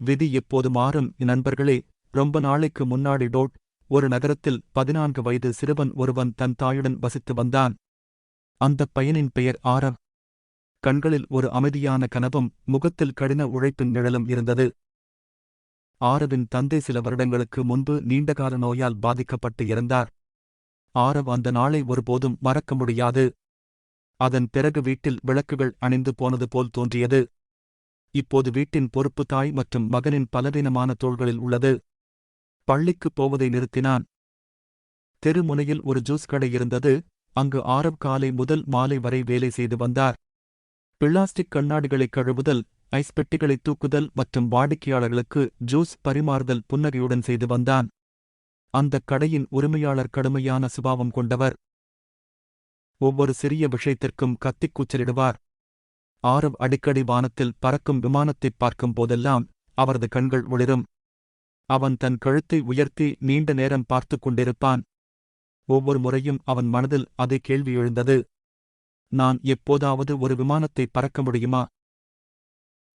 விதி எப்போது மாறும்? நண்பர்களே ரொம்ப நாளைக்கு முன்னாடி டோட் ஒரு நகரத்தில் பதினான்கு வயது சிறுவன் ஒருவன் தன் தாயுடன் வசித்து வந்தான். அந்தப் பையனின் பெயர் ஆரவ். கண்களில் ஒரு அமைதியான கனவும் முகத்தில் கடின உழைப்பின் நிழலும் இருந்தது. ஆரவின் தந்தை சில வருடங்களுக்கு முன்பு நீண்டகால நோயால் பாதிக்கப்பட்டு இறந்தார். ஆரவ் அந்த நாளை ஒருபோதும் மறக்க முடியாது. அதன் பிறகு வீட்டில் விளக்குகள் அணிந்து போனது போல் தோன்றியது. இப்போது வீட்டின் பொறுப்பு தாய் மற்றும் மகனின் பலவீனமான தோள்களில் உள்ளது. பள்ளிக்குப் போவதை நிறுத்தினான். தெருமுனையில் ஒரு ஜூஸ் கடை இருந்தது. அங்கு ஆரவ் காலை முதல் மாலை வரை வேலை செய்து வந்தார். பிளாஸ்டிக் கண்ணாடிகளை கழுவுதல் ஐஸ் பெட்டிகளை தூக்குதல் மற்றும் வாடிக்கையாளர்களுக்கு ஜூஸ் பரிமாறுதல் புன்னகையுடன் செய்து வந்தான். அந்தக் கடையின் உரிமையாளர் கடுமையான சுபாவம் கொண்டவர். ஒவ்வொரு சிறிய விஷயத்திற்கும் கத்திக் கூச்சலிடுவார். ஆரவ் அடிக்கடி வானத்தில் பறக்கும் விமானத்தைப் பார்க்கும் போதெல்லாம் அவரது கண்கள் ஒளிரும். அவன் தன் கழுத்தை உயர்த்தி நீண்ட நேரம் பார்த்துக் கொண்டிருப்பான். ஒவ்வொரு முறையும் அவன் மனதில் அதே கேள்வி எழுந்தது. நான் எப்போதாவது ஒரு விமானத்தை பறக்க முடியுமா?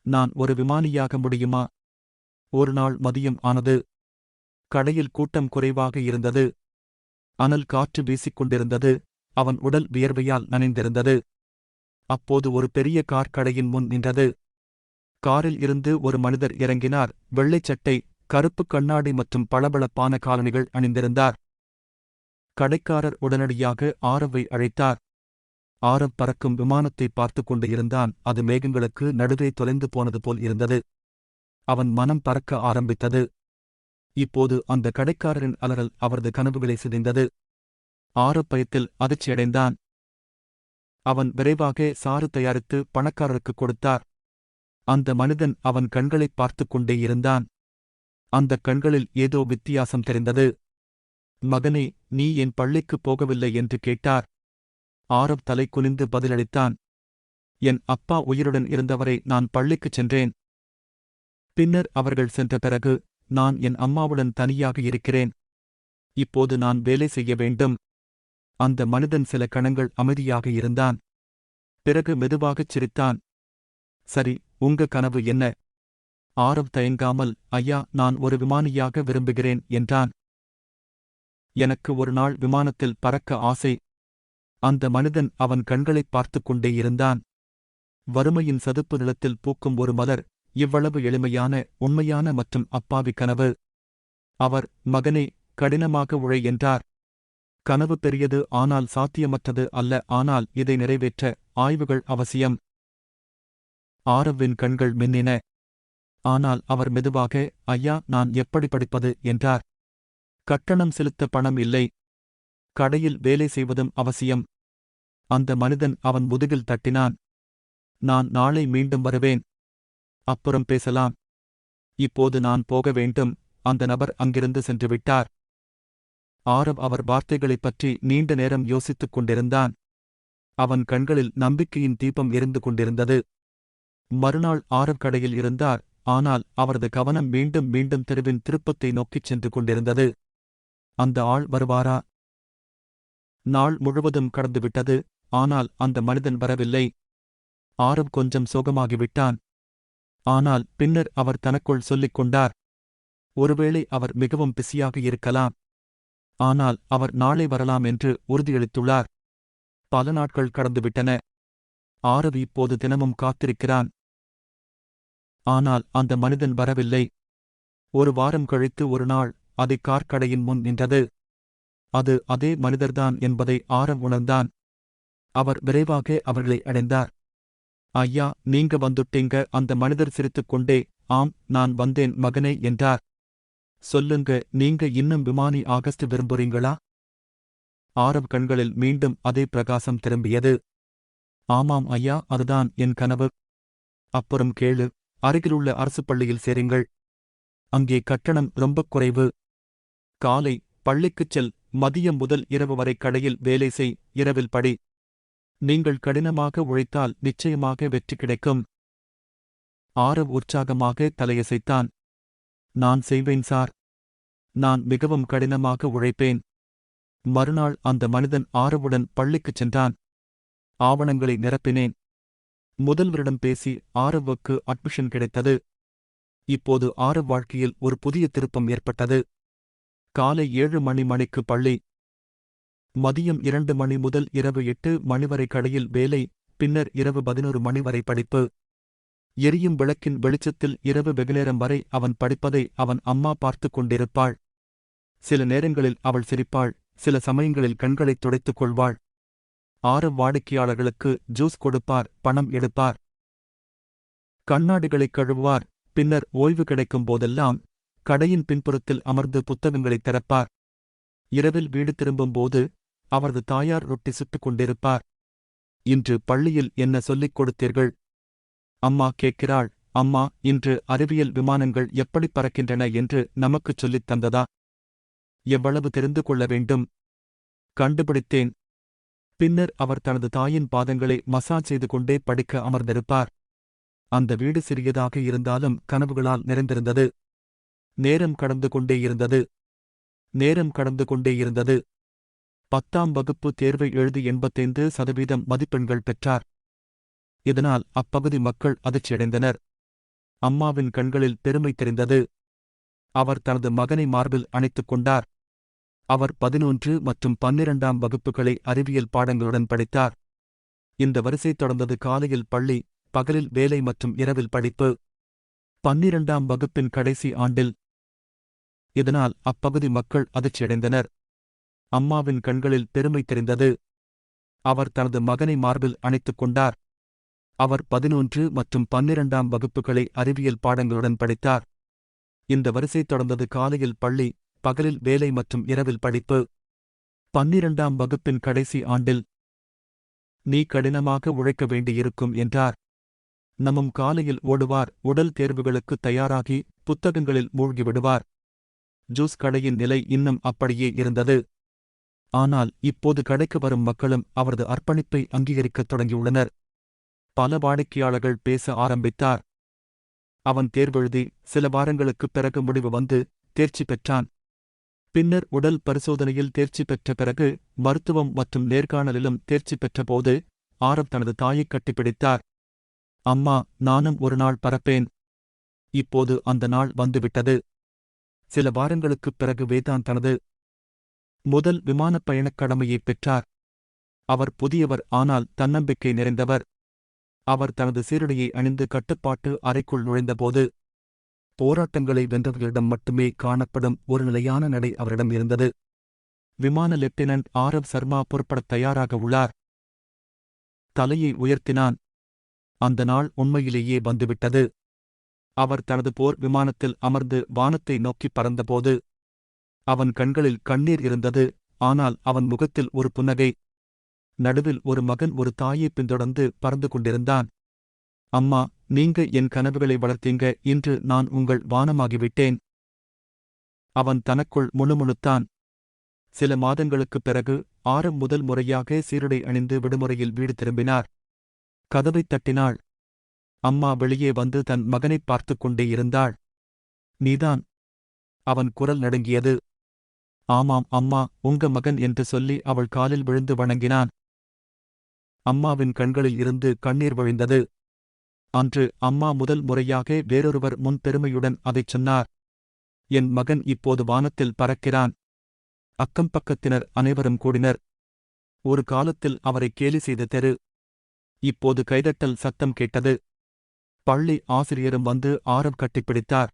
நான் ஒரு விமானியாக முடியுமா? ஒரு நாள் மதியம் ஆனது. கடையில் கூட்டம் குறைவாக இருந்தது. அனல் காற்று வீசிக்கொண்டிருந்தது. அவன் உடல் வியர்வையால் நனைந்திருந்தது. அப்போது ஒரு பெரிய கார் கடையின் முன் நின்றது. காரில் இருந்து ஒரு மனிதர் இறங்கினார். வெள்ளைச் சட்டை கருப்பு கண்ணாடி மற்றும் பளபளப்பான காலணிகள் அணிந்திருந்தார். கடைக்காரர் உடனடியாக ஆரவை அழைத்தார். ஆரம் பறக்கும் விமானத்தை பார்த்துக் கொண்டு இருந்தான். அது மேகங்களுக்கு நடுவே தொலைந்து போனது போல் இருந்தது. அவன் மனம் பறக்க ஆரம்பித்தது. இப்போது அந்த கடைக்காரரின் அலறல் அவரது கனவுகளை சிதைந்தது. ஆரப்பயத்தில் அதிர்ச்சியடைந்தான். அவன் விரைவாக சாறு தயாரித்து பணக்காரருக்கு கொடுத்தார். அந்த மனிதன் அவன் கண்களைப் பார்த்துக் கொண்டே இருந்தான். அந்தக் கண்களில் ஏதோ வித்தியாசம் தெரிந்தது. மகனே நீ என் பள்ளிக்குப் போகவில்லை என்று கேட்டார். ஆரவ் தலை குனிந்து பதிலளித்தான். என் அப்பா உயிருடன் இருந்தவரை நான் பள்ளிக்குச் சென்றேன். பின்னர் அவர்கள் சென்ற பிறகு நான் என் அம்மாவுடன் தனியாக இருக்கிறேன். இப்போது நான் வேலை செய்ய வேண்டும். அந்த மனிதன் சில கணங்கள் அமைதியாக இருந்தான். பிறகு மெதுவாகச் சிரித்தான். சரி உங்க கனவு என்ன? ஆரவ் தயங்காமல் ஐயா நான் ஒரு விமானியாக விரும்புகிறேன் என்றான். எனக்கு ஒரு நாள் விமானத்தில் பறக்க ஆசை. அந்த மனிதன் அவன் கண்களைப் பார்த்துக் கொண்டே இருந்தான். வறுமையின் சதுப்பு நிலத்தில் பூக்கும் ஒரு மலர் இவ்வளவு எளிமையான உண்மையான மற்றும் அப்பாவி கனவு. அவர் மகனே கடினமாக உழை என்றார். கனவு பெரியது ஆனால் சாத்தியமற்றது அல்ல ஆனால் இதை நிறைவேற்ற ஆய்வுகள் அவசியம். ஆரவ்வின் கண்கள் மின்னின. ஆனால் அவர் மெதுவாக ஐயா நான் எப்படி படிப்பது? என்றார். கட்டணம் செலுத்த பணம் இல்லை. கடையில் வேலை செய்வதும் அவசியம். அந்த மனிதன் அவன் முதுகில் தட்டினான். நான் நாளை மீண்டும் வருவேன். அப்புறம் பேசலாம். இப்போது நான் போக வேண்டும். அந்த நபர் அங்கிருந்து சென்று விட்டார். ஆரவ் அவர் வார்த்தைகளைப் பற்றி நீண்ட நேரம் யோசித்துக் கொண்டிருந்தான். அவன் கண்களில் நம்பிக்கையின் தீபம் எரிந்து கொண்டிருந்தது. மறுநாள் ஆரவ் கடையில் இருந்தார் ஆனால் அவரது கவனம் மீண்டும் மீண்டும் தெருவின் திருப்பத்தை நோக்கிச் சென்று கொண்டிருந்தது. அந்த ஆள் வருவாரா? நாள் முழுவதும் கடந்துவிட்டது ஆனால் அந்த மனிதன் வரவில்லை. ஆரவ் கொஞ்சம் சோகமாகிவிட்டான். ஆனால் பின்னர் அவர் தனக்குள் சொல்லிக் கொண்டார். ஒருவேளை அவர் மிகவும் பிஸியாக இருக்கலாம். ஆனால் அவர் நாளை வரலாம் என்று உறுதியளித்துள்ளார். பல நாட்கள் கடந்துவிட்டன. ஆரவ் இப்போது தினமும் காத்திருக்கிறான். ஆனால் அந்த மனிதன் வரவில்லை. ஒரு வாரம் கழித்து ஒரு நாள் அதை கார்க்கடையின் முன் நின்றது. அது அதே மனிதர்தான் என்பதை ஆரவ் உணர்ந்தான். அவர் விரைவாக அவர்களை அடைந்தார். ஐயா நீங்க வந்துட்டீங்க. அந்த மனிதர் சிரித்துக் கொண்டே ஆம் நான் வந்தேன் மகனே என்றார். சொல்லுங்க நீங்க இன்னும் விமானி ஆகஸ்ட் விரும்புறீங்களா? ஆரவ் கண்களில் மீண்டும் அதே பிரகாசம் திரும்பியது. ஆமாம் ஐயா அதுதான் என் கனவு. அப்புறம் கேளு அருகிலுள்ள அரசு பள்ளியில் சேருங்கள். அங்கே கட்டணம் ரொம்பக் குறைவு. காலை பள்ளிக்குச் செல் மதியம் முதல் இரவு வரை கடையில் வேலை செய் இரவில் படி. நீங்கள் கடினமாக உழைத்தால் நிச்சயமாக வெற்றி கிடைக்கும். ஆரவ் உற்சாகமாக தலையசைத்தான். நான் செய்வேன் சார். நான் மிகவும் கடினமாக உழைப்பேன். மறுநாள் அந்த மனிதன் ஆரவுடன் பள்ளிக்குச் சென்றான். ஆவணங்களை நிரப்பினேன். முதல்வரிடம் பேசி ஆரவுக்கு அட்மிஷன் கிடைத்தது. இப்போது ஆறு வாழ்க்கையில் ஒரு புதிய திருப்பம் ஏற்பட்டது. காலை ஏழு மணி மணிக்கு பள்ளி. மதியம் இரண்டு மணி முதல் இரவு எட்டு மணி வரை கடையில் வேலை பின்னர் இரவு பதினொரு மணி வரை படிப்பு. எரியும் விளக்கின் வெளிச்சத்தில் இரவு வெகுநேரம் வரை அவன் படிப்பதை அவன் அம்மா பார்த்துக் கொண்டிருப்பாள். சில நேரங்களில் அவள் சிரிப்பாள் சில சமயங்களில் கண்களைத் துடைத்துக் கொள்வாள். ஆறு வாடிக்கையாளர்களுக்கு ஜூஸ் கொடுப்பார் பணம் எடுப்பார். கண்ணாடிகளைக் கழுவுவார் பின்னர் ஓய்வு கிடைக்கும் போதெல்லாம் கடையின் பின்புறத்தில் அமர்ந்து புத்தகங்களைத் திறப்பார். இரவில் வீடு திரும்பும்போது அவரது தாயார் ரொட்டி சுட்டுக் கொண்டிருப்பார். இன்று பள்ளியில் என்ன சொல்லிக் கொடுத்தீர்கள்? அம்மா கேட்கிறாள் அம்மா இன்று அறிவியல் விமானங்கள் எப்படி பறக்கின்றன என்று நமக்குச் சொல்லித் தந்ததா? எவ்வளவு தெரிந்து கொள்ள வேண்டும். கண்டுபிடித்தேன். பின்னர் அவர் தனது தாயின் பாதங்களை மசாஜ் செய்து கொண்டே படிக்க அமர்ந்திருப்பார். அந்த வீடு சிறியதாக இருந்தாலும் கனவுகளால் நிறைந்திருந்தது. நேரம் கடந்து கொண்டே இருந்தது. நேரம் கடந்து கொண்டே இருந்தது. பத்தாம் வகுப்பு தேர்வை எழுதி எண்பத்தைந்து சதவீதம் மதிப்பெண்கள் பெற்றார். இதனால் அப்பகுதி மக்கள் அதிர்ச்சியடைந்தனர். அம்மாவின் கண்களில் பெருமை தெரிந்தது. அவர் தனது மகனை மார்பில் அணைத்துக் கொண்டார். அவர் பதினொன்று மற்றும் பன்னிரண்டாம் வகுப்புகளை அறிவியல் பாடங்களுடன் படித்தார். இந்த வரிசை தொடர்ந்தது காலையில் பள்ளி பகலில் வேலை மற்றும் இரவில் படிப்பு. பன்னிரண்டாம் வகுப்பின் கடைசி ஆண்டில் இதனால் அப்பகுதி மக்கள் அதிர்ச்சியடைந்தனர். அம்மாவின் கண்களில் பெருமை தெரிந்தது. அவர் தனது மகனை மார்பில் அணைத்துக் கொண்டார். அவர் பதினொன்று மற்றும் பன்னிரண்டாம் வகுப்புகளை அறிவியல் பாடங்களுடன் படித்தார். இந்த வரிசை தொடர்ந்தது காலையில் பள்ளி பகலில் வேலை மற்றும் இரவில் படிப்பு. பன்னிரண்டாம் வகுப்பின் கடைசி ஆண்டில் நீ கடினமாக உழைக்க வேண்டியிருக்கும் என்றார். நம்மும் காலையில் ஓடுவார் உடல் தேர்வுகளுக்கு தயாராகி புத்தகங்களில் மூழ்கிவிடுவார் ஜூஸ் கடையின் நிலை இன்னும் அப்படியே இருந்தது. ஆனால் இப்போது கடைக்கு வரும் மக்களும் அவரது அர்ப்பணிப்பை அங்கீகரிக்கத் தொடங்கியுள்ளனர். பல வாடிக்கையாளர்கள் பேச ஆரம்பித்தார். அவன் தேர்வெழுதி சில வாரங்களுக்குப் பிறகு முடிவு வந்து தேர்ச்சி பெற்றான். பின்னர் உடல் பரிசோதனையில் தேர்ச்சி பெற்ற பிறகு மருத்துவம் மற்றும் நேர்காணலிலும் தேர்ச்சி பெற்றபோது ஆரவ் தனது தாயைக் கட்டிப்பிடித்தார். அம்மா நானும் ஒரு நாள் பறப்பேன். இப்போது அந்த நாள் வந்துவிட்டது. சில வாரங்களுக்குப் பிறகு வேதான் தனது முதல் விமானப் பயணக் கடமையைப் பெற்றார். அவர் புதியவர் ஆனால் தன்னம்பிக்கை நிறைந்தவர். அவர் தனது சீருடையை அணிந்து கட்டுப்பாட்டு அறைக்குள் நுழைந்தபோது போராட்டங்களை வென்றவர்களிடம் மட்டுமே காணப்படும் ஒரு நிலையான நடை அவரிடம் இருந்தது. விமான லெப்டினன்ட் ஆரவ் சர்மா புறப்பட தயாராக உள்ளார். தலையை உயர்த்தினான். அந்த நாள் உண்மையிலேயே வந்துவிட்டது. அவர் தனது போர் விமானத்தில் அமர்ந்து வானத்தை நோக்கிப் பறந்தபோது அவன் கண்களில் கண்ணீர் இருந்தது. ஆனால் அவன் முகத்தில் ஒரு புன்னகை நடுவில் ஒரு மகன் ஒரு தாயை பின்தொடர்ந்து பறந்து கொண்டிருந்தான். அம்மா நீங்க என் கனவுகளை வளர்த்தீங்க இன்று நான் உங்கள் வானமாகிவிட்டேன். அவன் தனக்குள் முணுமுணுத்தான். சில மாதங்களுக்குப் பிறகு ஆரம் முதல் முறையாக சீருடை அணிந்து விடுமுறையில் வீடு திரும்பினார். கதவைத் தட்டினாள். அம்மா வெளியே வந்து தன் மகனைப் பார்த்துக் கொண்டே இருந்தாள். நீதான். அவன் குரல் நடுங்கியது. ஆமாம் அம்மா உங்க மகன் என்று சொல்லி அவள் காலில் விழுந்து வணங்கினான். அம்மாவின் கண்களில் இருந்து கண்ணீர் வழிந்தது. அன்று அம்மா முதல் முறையாக வேறொருவர் முன் பெருமையுடன் அதைச் சொன்னார். என் மகன் இப்போது வானத்தில் பறக்கிறான். அக்கம் பக்கத்தினர் அனைவரும் கூடினர். ஒரு காலத்தில் அவரை கேலி செய்த தெரு. இப்போது கைதட்டல் சத்தம் கேட்டது. பள்ளி ஆசிரியரும் வந்து ஆரம் கட்டிப்பிடித்தார்.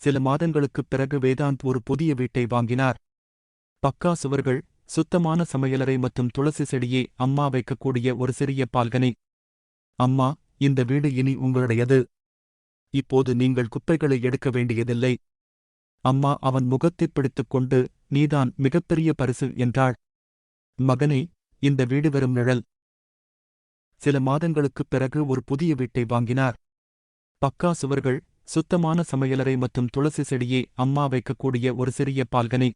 சில மாதங்களுக்குப் பிறகு வேதாந்த் ஒரு புதிய வீட்டை வாங்கினார். பக்கா சுவர்கள் சுத்தமான சமையலறை மற்றும் துளசி செடியை அம்மா வைக்கக்கூடிய ஒரு சிறிய பால்கனி. அம்மா இந்த வீடு இனி உங்களுடையது. இப்போது நீங்கள் குப்பைகளை எடுக்க வேண்டியதில்லை. அம்மா அவன் முகத்தைப் பிடித்துக் கொண்டு நீதான் மிகப்பெரிய பரிசு என்றாள். மகனே இந்த வீடு வெறும் நிழல். சில மாதங்களுக்குப் பிறகு ஒரு புதிய வீட்டை வாங்கினார். பக்கா சுவர்கள் சுத்தமான சமையலறை மற்றும் துளசி செடியை அம்மா வைக்கக்கூடிய ஒரு சிறிய பால்கனி.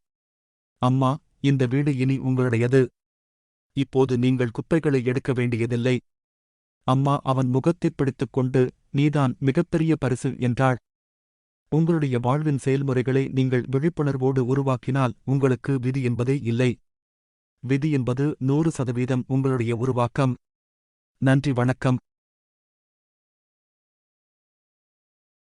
அம்மா இந்த வீடு இனி உங்களுடையது. இப்போது நீங்கள் குப்பைகளை எடுக்க வேண்டியதில்லை. அம்மா அவன் முகத்தைப் பிடித்துக் கொண்டு நீதான் மிகப்பெரிய பரிசு என்றாள். உங்களுடைய வாழ்வின் செயல்முறைகளை நீங்கள் விழிப்புணர்வோடு உருவாக்கினால் உங்களுக்கு விதி என்பதே இல்லை. விதி என்பது நூறு சதவீதம் உங்களுடைய உருவாக்கம். நன்றி வணக்கம்.